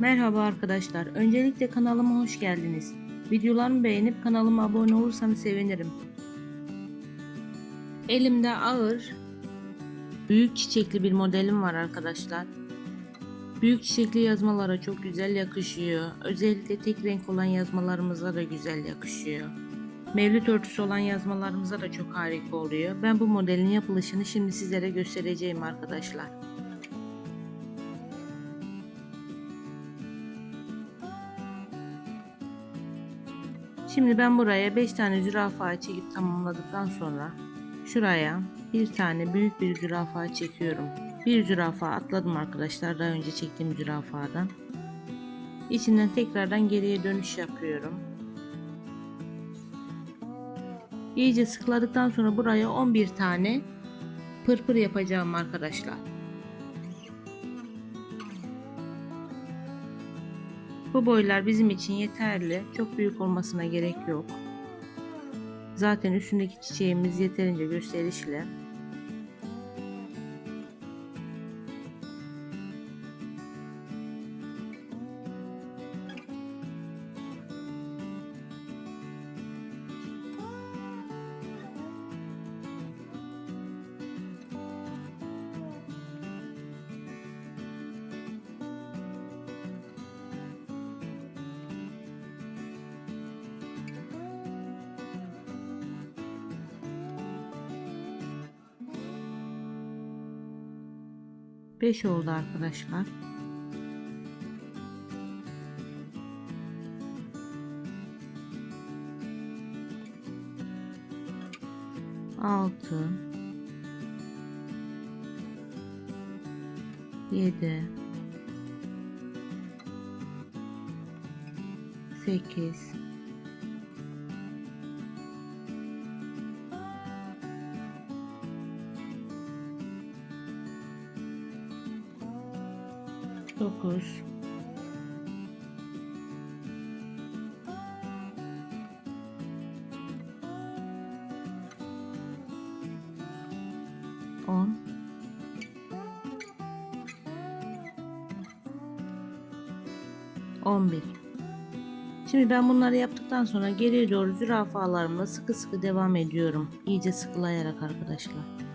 Merhaba arkadaşlar. Öncelikle kanalıma hoş geldiniz. Videolarımı beğenip kanalıma abone olursanız sevinirim. Elimde ağır, büyük çiçekli bir modelim var arkadaşlar. Büyük çiçekli yazmalara çok güzel yakışıyor. Özellikle tek renk olan yazmalarımıza da güzel yakışıyor. Mevlüt örtüsü olan yazmalarımıza da çok harika oluyor. Ben bu modelin yapılışını şimdi sizlere göstereceğim arkadaşlar. Şimdi ben buraya 5 tane zürafa çekip tamamladıktan sonra şuraya bir tane büyük bir zürafa çekiyorum. Bir zürafa atladım arkadaşlar daha önce çektiğim zürafadan. İçinden tekrardan geriye dönüş yapıyorum. İyice sıkladıktan sonra buraya 11 tane pırpır yapacağım arkadaşlar. Bu boylar bizim için yeterli. Çok büyük olmasına gerek yok. Zaten üstündeki çiçeğimiz yeterince gösterişli. Beş oldu arkadaşlar. Altı. Yedi. Sekiz. Dokuz. On. On bir. Şimdi ben bunları yaptıktan sonra geriye doğru zürafalarımla sıkı sıkı devam ediyorum. İyice sıkılayarak arkadaşlar.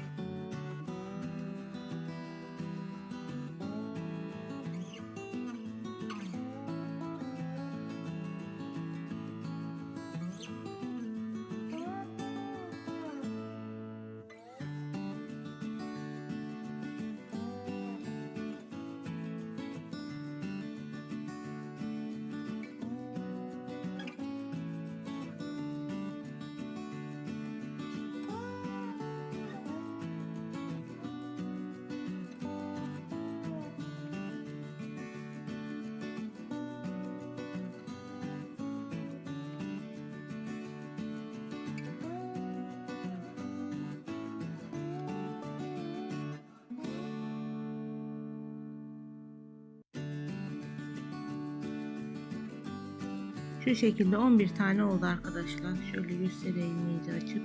Şu şekilde 11 tane oldu arkadaşlar. Şöyle göstereyim iyice açıp.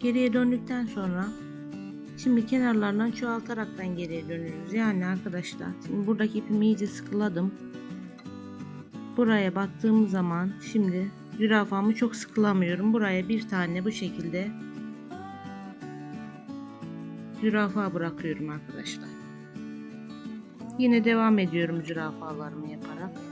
Geriye döndükten sonra şimdi kenarlardan çoğaltaraktan geriye dönüyoruz. Yani arkadaşlar şimdi buradaki ipimi iyice sıkıladım. Buraya battığım zaman şimdi zürafamı çok sıkılamıyorum. Buraya bir tane bu şekilde zürafa bırakıyorum arkadaşlar. Yine devam ediyorum zürafalarımı yaparak.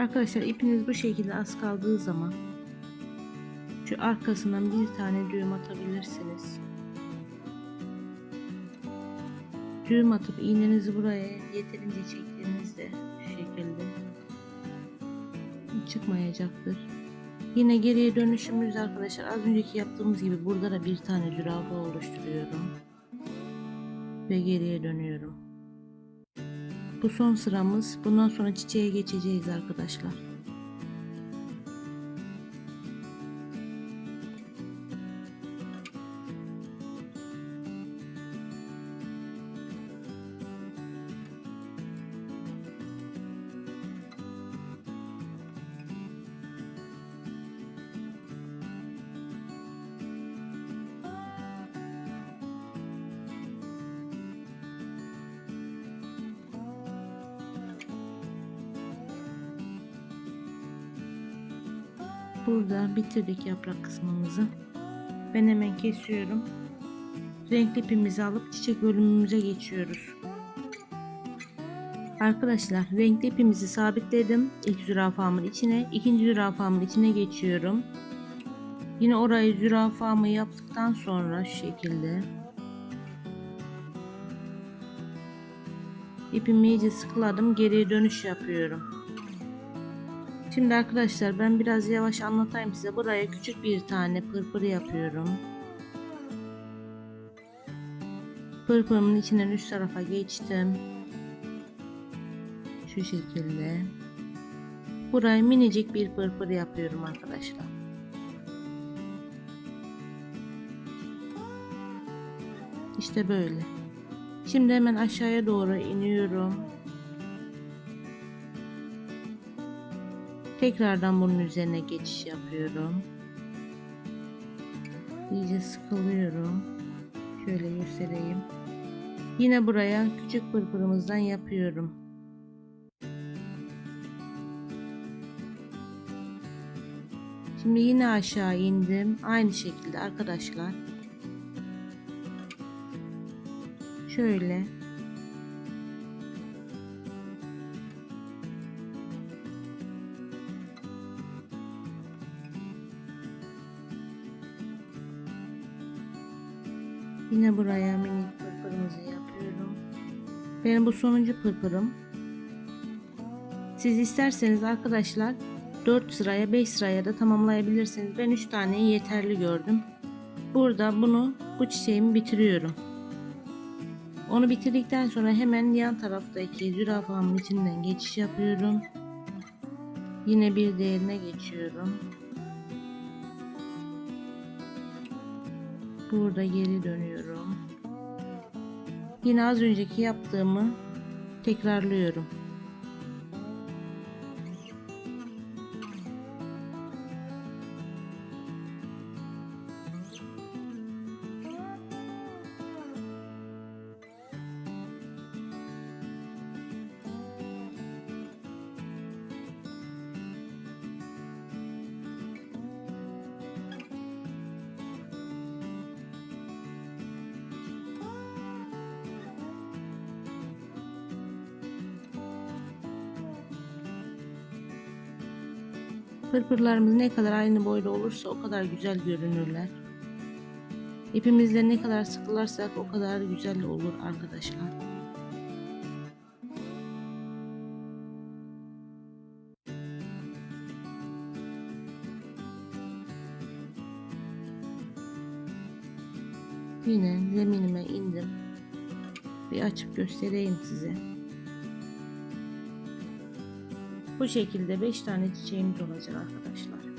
Arkadaşlar ipiniz bu şekilde az kaldığı zaman şu arkasından bir tane düğüm atabilirsiniz. düğüm atıp iğnenizi buraya yeterince çektiğinizde şu şekilde çıkmayacaktır. Yine geriye dönüşümüz arkadaşlar az önceki yaptığımız gibi burada da bir tane zürafa oluşturuyorum. Ve geriye dönüyorum. Bu son sıramız. Bundan sonra çiçeğe geçeceğiz arkadaşlar. Burada bitirdik yaprak kısmımızı. Ben hemen kesiyorum. Renkli ipimizi alıp çiçek bölümümüze geçiyoruz. Arkadaşlar renkli ipimizi sabitledim. İlk zürafamın içine, ikinci zürafamın içine geçiyorum. Yine orayı zürafamı yaptıktan sonra şu şekilde ipimi iyice sıkıladım. Geriye dönüş yapıyorum. Şimdi arkadaşlar ben biraz yavaş anlatayım size. Buraya küçük bir tane pırpır yapıyorum. Pırpırımın içinden üst tarafa geçtim. Şu şekilde. Buraya minicik bir pırpır yapıyorum arkadaşlar. İşte böyle. Şimdi hemen aşağıya doğru iniyorum. Tekrardan bunun üzerine geçiş yapıyorum. İyice sıkılıyorum. Şöyle göstereyim. Yine buraya küçük pırpırımızdan yapıyorum. Şimdi yine aşağı indim. Aynı şekilde arkadaşlar. Şöyle Yine buraya minik pırpırımızı yapıyorum. Benim bu sonuncu pırpırım. Siz isterseniz arkadaşlar 4 sıraya 5 sıraya da tamamlayabilirsiniz. Ben 3 taneyi yeterli gördüm. Burada bunu bu çiçeğimi bitiriyorum. Onu bitirdikten sonra hemen yan taraftaki zürafamın içinden geçiş yapıyorum. Yine bir diğerine geçiyorum. Burada geri dönüyorum. Yine az önceki yaptığımı tekrarlıyorum. Pırpırlarımız ne kadar aynı boyda olursa o kadar güzel görünürler. İpimizle ne kadar sıkılarsak o kadar güzel olur arkadaşlar. Yine zeminime indim. Bir açıp göstereyim size. Bu şekilde 5 tane çiçeğimiz olacak arkadaşlar.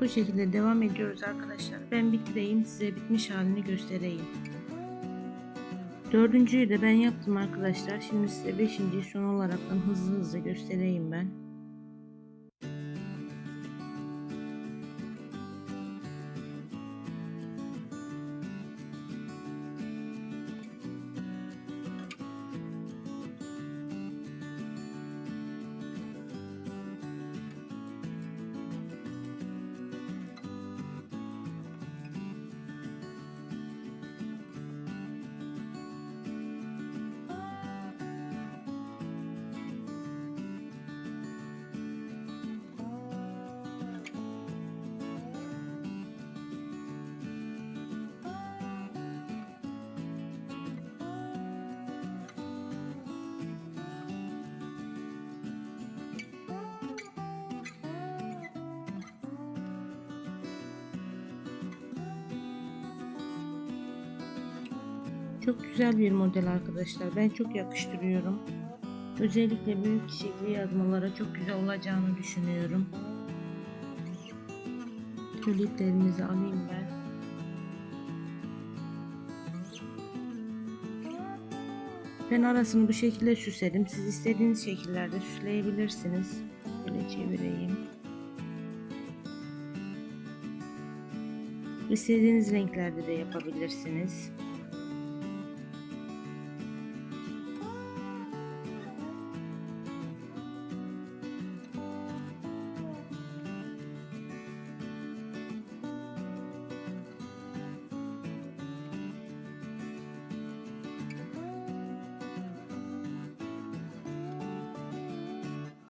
Bu şekilde devam ediyoruz arkadaşlar. Ben bitireyim size bitmiş halini göstereyim. Dördüncüyü de ben yaptım arkadaşlar. Şimdi size beşinciyi son olaraktan hızlı hızlı göstereyim ben. Çok güzel bir model arkadaşlar. Ben çok yakıştırıyorum. Özellikle büyük çiçekli yazmalara çok güzel olacağını düşünüyorum. Şöyle iplerimizi alayım ben. Ben arasını bu şekilde süsledim. Siz istediğiniz şekillerde süsleyebilirsiniz. Böyle çevireyim. İstediğiniz renklerde de yapabilirsiniz.